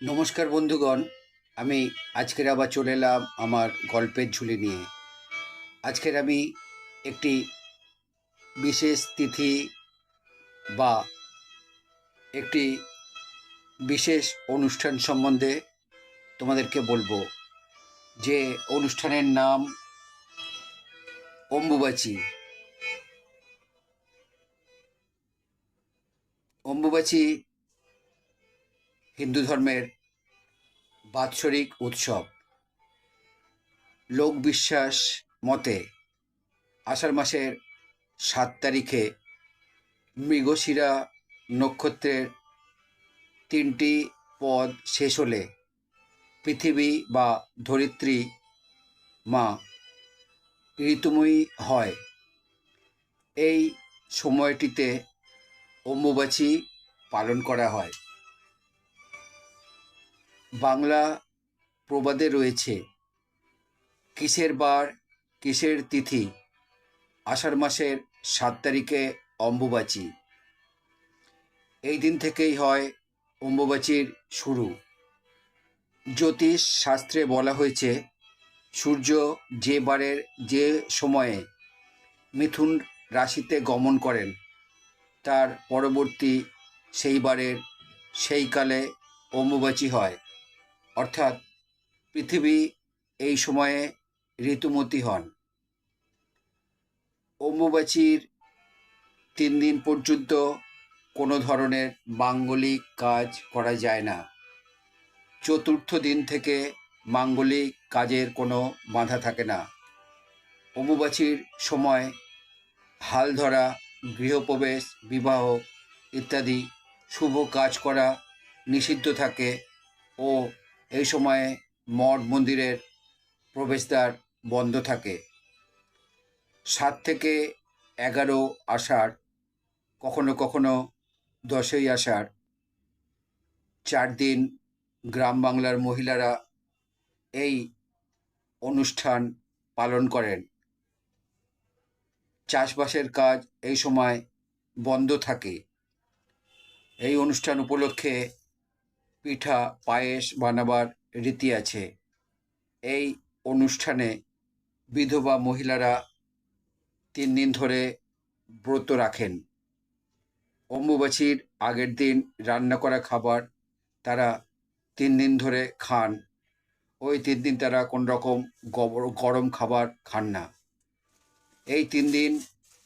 নমস্কার বন্ধুগণ, আমি আজকের আবার চলে এলাম আমার গল্পের ঝুলি নিয়ে। আজকের আমি একটি বিশেষ তিথি বা একটি বিশেষ অনুষ্ঠান সম্বন্ধে তোমাদেরকে বলব, যে অনুষ্ঠানের নাম অম্বুবাচী। অম্বুবাচী হিন্দু ধর্মের বাৎসরিক উৎসব। লোক বিশ্বাস মতে আষাঢ় মাসের সাত তারিখে মৃগশিরা নক্ষত্রের তিনটি পদ শেষ হলে পৃথিবী বা ধরিত্রী মা ঋতুময়ী হয়। এই সময়টিতে অম্বুবাচী পালন করা হয়। বাংলা প্রবাদে রয়েছে। কিসের বার, কিসের তিথি? আষাঢ় মাসের সাত তারিখে অম্বুবাচী। এই দিন থেকেই হয় অম্বুবাচীর শুরু। জ্যোতিষ শাস্ত্রে বলা হয়েছে, সূর্য যে বারের যে সময়ে মিথুন রাশিতে গমন করেন, তার পরবর্তী সেই বারের সেই কালে অম্বুবাচী হয়। অর্থাৎ পৃথিবী এই সময়ে ঋতুমতি হন। অম্বুবাচীর তিন দিন পর্যন্ত কোনো ধরনের মাঙ্গলিক কাজ করা যায় না। চতুর্থ দিন থেকে মাঙ্গলিক কাজের কোনো বাধা থাকে না। অম্বুবাচীর সময় হাল ধরা, গৃহপ্রবেশ, বিবাহ ইত্যাদি শুভ কাজ করা নিষিদ্ধ থাকে ও এই সময়ে মঠ মন্দিরের প্রবেশদ্বার বন্ধ থাকে। সাত থেকে এগারো আষাঢ়, কখনো কখনো দশই আষাঢ়। চার দিন গ্রাম বাংলার মহিলারা এই অনুষ্ঠান পালন করেন। চাষবাসের কাজ এই সময় বন্ধ থাকে। এই অনুষ্ঠান উপলক্ষে পিঠা, পায়েস বানাবার রীতি আছে। এই অনুষ্ঠানে বিধবা মহিলারা তিন দিন ধরে ব্রত রাখেন। অম্বুবাচীর আগের দিন রান্না করা খাবার তারা তিন দিন ধরে খান। ওই তিন দিন তারা কোন রকম গরম খাবার খান না। এই তিন দিন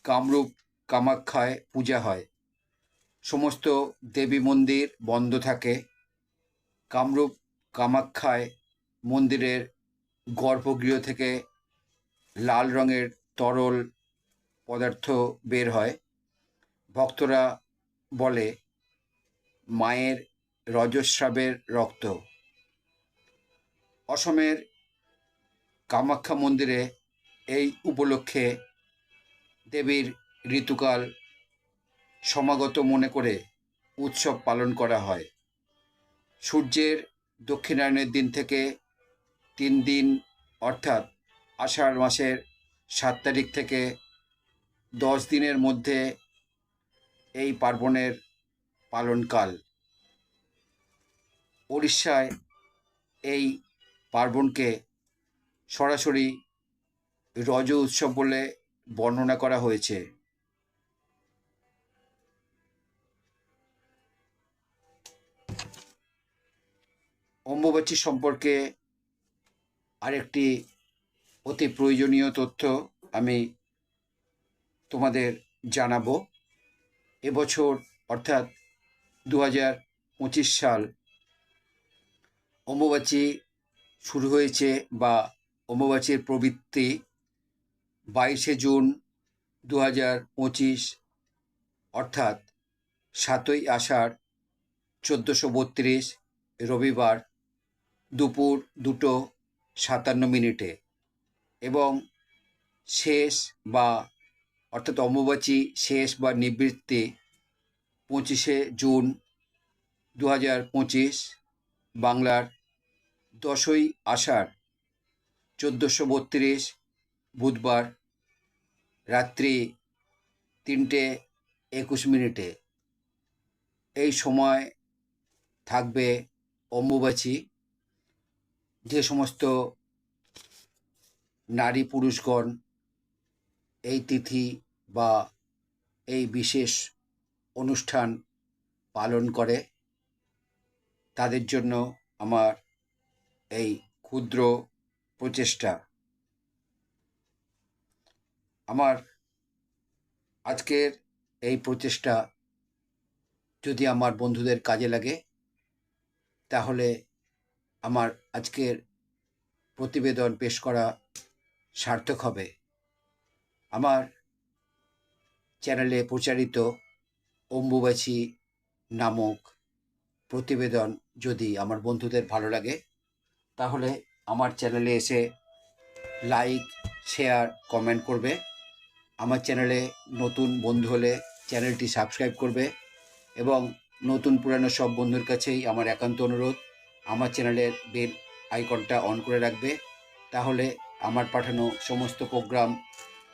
কামরূপ কামাখ্যায় পূজা হয়। সমস্ত দেবী মন্দির বন্ধ থাকে। কামরূপ কামাখ্যায় মন্দিরের গর্ভগৃহ থেকে লাল রঙের তরল পদার্থ বের হয়। ভক্তরা বলে, মায়ের রজস্রাবের রক্ত। অসমের কামাখ্যা মন্দিরে এই উপলক্ষে দেবীর ঋতুকাল সমাগত মনে করে উৎসব পালন করা হয়। সূর্যের দক্ষিণায়নের দিন থেকে তিন দিন, অর্থাৎ আষাঢ় মাসের সাত তারিখ থেকে দশ দিনের মধ্যে এই পার্বণের পালনকাল। উড়িষ্যায় এই পার্বণকে সরাসরি রজ উৎসব বলে বর্ণনা করা হয়েছে। অম্বুবাচী সম্পর্কে আরেকটি অতি প্রয়োজনীয় তথ্য আমি তোমাদের জানাব। এবছর, অর্থাৎ দু হাজার পঁচিশ সাল, অম্বুবাচী শুরু হয়েছে বা অম্বুবাচীর প্রবৃত্তি বাইশে জুন দু হাজার পঁচিশ, অর্থাৎ সাতই আষাঢ় চোদ্দোশো বত্রিশ, রবিবার দুপুর দুটো সাতান্ন মিনিটে এবং শেষ বা অর্থাৎ অম্বুবাচী শেষ বা নিবৃত্তি পঁচিশে জুন দু হাজার পঁচিশ বাংলার দশই আষাঢ় চোদ্দোশো বত্রিশ বুধবার রাত্রি তিনটে একুশ মিনিটে। এই সময় থাকবে অম্বুবাচী। যে সমস্ত নারী পুরুষগণ এই তিথি বা এই বিশেষ অনুষ্ঠান পালন করে, তাদের জন্য আমার এই ক্ষুদ্র প্রচেষ্টা। আমার আজকের এই প্রচেষ্টা যদি আমার বন্ধুদের কাজে লাগে, তাহলে আমার আজকের প্রতিবেদন পেশ করা সার্থক হবে। আমার চ্যানেলে প্রচারিত অম্বুবাচী নামক প্রতিবেদন যদি আমার বন্ধুদের ভালো লাগে, তাহলে আমার চ্যানেলে এসে লাইক, শেয়ার, কমেন্ট করবে। আমার চ্যানেলে নতুন বন্ধু হলে চ্যানেলটি সাবস্ক্রাইব করবে এবং নতুন পুরানো সব বন্ধুর কাছেই আমার একান্ত অনুরোধ। আমার চ্যানেলের বেল আইকনটা অন করে রাখবে। তাহলে আমার পাঠানো সমস্ত প্রোগ্রাম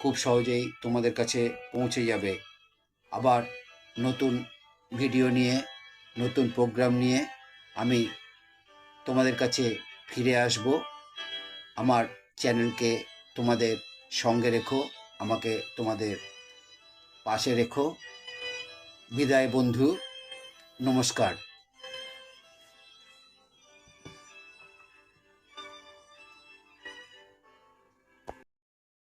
খুব সহজেই তোমাদের কাছে পৌঁছে যাবে। আবার নতুন ভিডিও নিয়ে, নতুন প্রোগ্রাম নিয়ে আমি তোমাদের কাছে ফিরে আসব। আমার চ্যানেলকে তোমাদের সঙ্গে রেখো, আমাকে তোমাদের পাশে রেখো। বিদায় বন্ধু, নমস্কার।